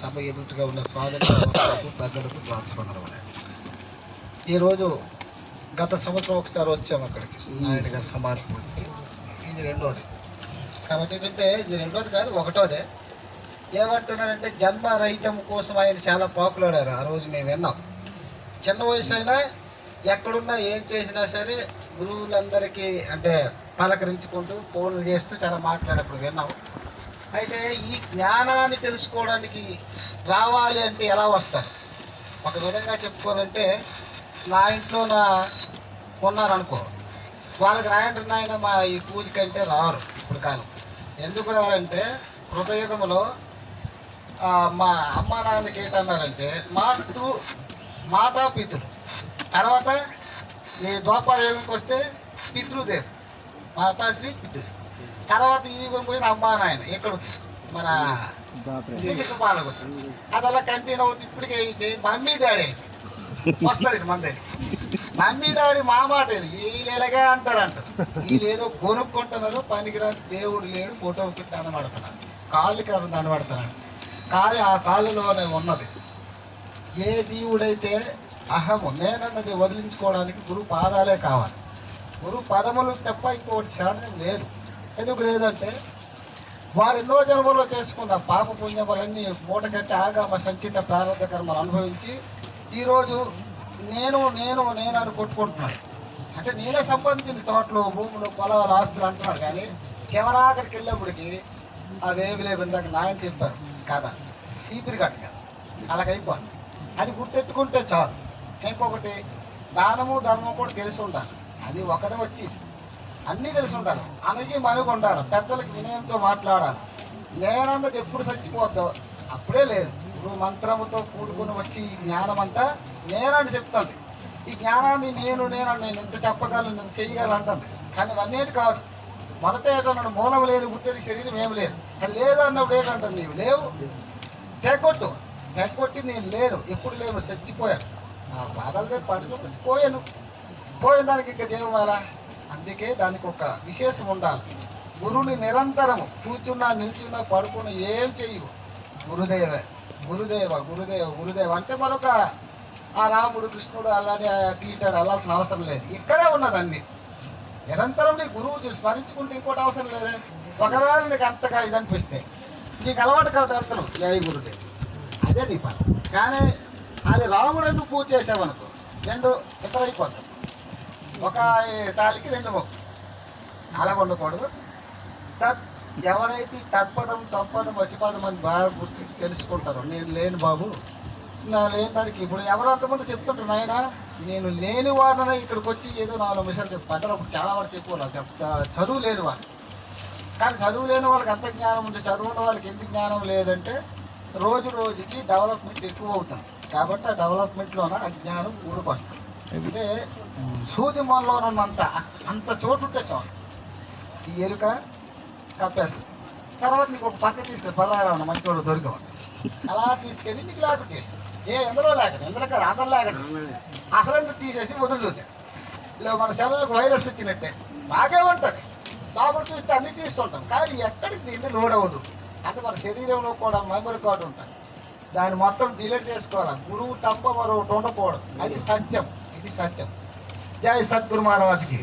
సభ ఎదుటిగా ఉన్న స్వాతంత్రకు పెద్దలకు ద్వాదస్పందన ఈరోజు గత సంవత్సరం ఒకసారి వచ్చాము అక్కడికి. నాయుడు గారి సమాధి పూజకి ఇది రెండోది. కాబట్టి ఏంటంటే ఇది రెండోది కాదు ఒకటోదే. ఏమంటున్నాడంటే జన్మరహితం కోసం ఆయన చాలా పాపులర్ ఆ రోజు మేము విన్నాం. చిన్న వయసు అయినా ఎక్కడున్నా ఏం చేసినా సరే గురువులందరికీ అంటే పలకరించుకుంటూ ఫోన్లు చేస్తూ చాలా మాట్లాడేప్పుడు విన్నాం. అయితే ఈ జ్ఞానాన్ని తెలుసుకోవడానికి రావాలి అంటే ఎలా వస్తారు? ఒక విధంగా చెప్పుకోవాలంటే నా ఇంట్లో నా ఉన్నారనుకో వాళ్ళకి రాయండి నాయన మా ఈ పూజకంటే రారు ఇప్పుడు కాలం. ఎందుకు రారంటే హృదయుగంలో మా అమ్మ నాన్నకి ఏంటన్నారంటే మాతృ మాతాపితులు తర్వాత ఈ ద్వాపార యుగంకి వస్తే పితృదేవ్ మాతాశ్రీ పితృశ్రీ. తర్వాత ఈ యుగం పోయిన అమ్మా నాయన ఇక్కడ మన శ్రీకృష్ణ పాలకొచ్చు అది అలా కంటిన్యూ అవుతుంది. ఇప్పటికే మమ్మీ డాడీ. వస్తారు ఇటు మన దగ్గరికి. మమ్మీ డాడీ మా మాట వీళ్ళు ఎలాగా అంటారంట. వీళ్ళు ఏదో కొనుక్కుంటున్నారు పనికిరాని దేవుడు లేడు ఫోటో పెట్టి దండబడుతున్నారు కాళ్ళు కారు దండబడుతున్నాడు కాలు ఆ కాలులోనే ఉన్నది. ఏ దేవుడైతే అహము నేనన్నది వదిలించుకోవడానికి గురు పాదాలే కావాలి. గురు పదములు తప్ప ఇంకోటి శరణం లేదు. ఎందుకు లేదంటే వారు ఎన్నో జన్మలో చేసుకున్న పాప పుణ్యములన్నీ మూటగట్టి ఆగామ సంచిత ప్రారంభ కర్మలు అనుభవించి ఈరోజు నేను నేను నేను అని కొట్టుకుంటున్నాను అంటే నేనే సంపాదించింది తోటలు భూములు పొలాలు ఆస్తులు అంటున్నాడు కానీ చివరాఖరికి వెళ్ళేప్పటికి ఆ వేవిలేవి ఇందాక నాయన చెప్పారు. కదా సీపిరి కట్ట కదా అలాగైపోతుంది. అది గుర్తెట్టుకుంటే చాలు. ఇంకొకటి దానము ధర్మం కూడా తెలిసి ఉండాలి. అది ఒకదే వచ్చింది అన్నీ తెలిసి ఉండాలి. అనగి మనకు ఉండాలి. పెద్దలకు వినయంతో మాట్లాడాలి. నేనన్నది ఎప్పుడు చచ్చిపోతావు అప్పుడే లేదు. నువ్వు మంత్రముతో కూడుకుని వచ్చి ఈ జ్ఞానం అంతా నేనని చెప్తుంది ఈ జ్ఞానాన్ని నేను నేను నేను ఇంత చెప్పగలను నేను చేయగలను కానీ ఇవన్నీ కాదు. మొదట ఏంటన్నాడు మూలం లేని గుర్తెరి శరీరం ఏమి లేదు. అది లేదు అన్నప్పుడు ఏంటంటాడు నీవు? లేవు. తెగొట్టు. తెగొట్టి నేను లేను. ఎప్పుడు లేను? చచ్చిపోయాను. నా బాధలతో పడుకుని పోయాను. పోయిన దానికి ఇంకా జీవమాలా అందుకే దానికి ఒక విశేషం ఉండాలి. గురువుని నిరంతరము కూర్చున్నా నిల్చున్నా పడుకున్నా ఏం చెయ్యు గురుదేవే గురుదేవ గురుదేవ గురుదేవ అంటే మరొక ఆ రాముడు కృష్ణుడు అలానే టీటాడు వెళ్ళాల్సిన అవసరం లేదు. ఇక్కడే ఉన్నది అన్ని నిరంతరం నీ గురువు స్మరించుకుంటే ఇంకోటి అవసరం లేదే. ఒకవేళ నీకు అంతగా ఇది అనిపిస్తే నీకు అలవాటు కాబట్టి వెళ్తాను జయ గురుదేవ్ అదే నీ పని. కానీ అది రాముడు నువ్వు పూజ చేసావనుకో రెండు ఇతర ఒక తాలికి రెండు మొక్కు అలా ఉండకూడదు తత్ ఎవరైతే తత్పదం తత్పదం వసిపదం అని బాగా గుర్తించి తెలుసుకుంటారు నేను లేని బాబు. నా లేని దానికి ఇప్పుడు ఎవరు అంతమంది చెప్తుంటారు నాయన నేను లేని వాడిన ఇక్కడికి వచ్చి ఏదో నాలుగు విషయాలు చెప్పు. చాలా వరకు చెప్పుకోవాలి చదువు లేని వాడు కానీ చదువు లేని వాళ్ళకి అంత జ్ఞానం ఉంది. చదువున్న వాళ్ళకి ఎందుకు జ్ఞానం లేదంటే రోజు రోజుకి డెవలప్మెంట్ ఎక్కువ అవుతుంది. కాబట్టి ఆ డెవలప్మెంట్లోన ఆ జ్ఞానం ఊడికొస్తుంది అంటే సూది మొనలో ఉన్నంత అంత చోటు ఉంటే చాలు. ఈ ఎరుక కప్పేస్తుంది. తర్వాత నీకు ఒక పక్క తీసుకెళ్ళి పదహారు మంచి చోటు దొరికవు అలా తీసుకెళ్ళి నీకు లేకుంటే ఏ? ఎందరో లేకండి ఎందులో కాదు అందరు లేకండి అసలు ఎందుకు తీసేసి వదులుతుంది. ఇలా మన సెలవులకు వైరస్ వచ్చినట్టే. బాగా ఉంటుంది. లోపల చూస్తే అన్ని తీస్తుంటాం. కానీ ఎక్కడికి దీన్ని లోడ్ అవ్వదు. అంటే మన శరీరంలో కూడా మెమరీ కార్డు ఉంటుంది. దాన్ని మొత్తం డిలీట్ చేసుకోవాలి. గురువు తప్ప మరొకటి ఉండకూడదు. అది సత్యం. ఇది సత్యం జై సద్గురు మహారాజ్కి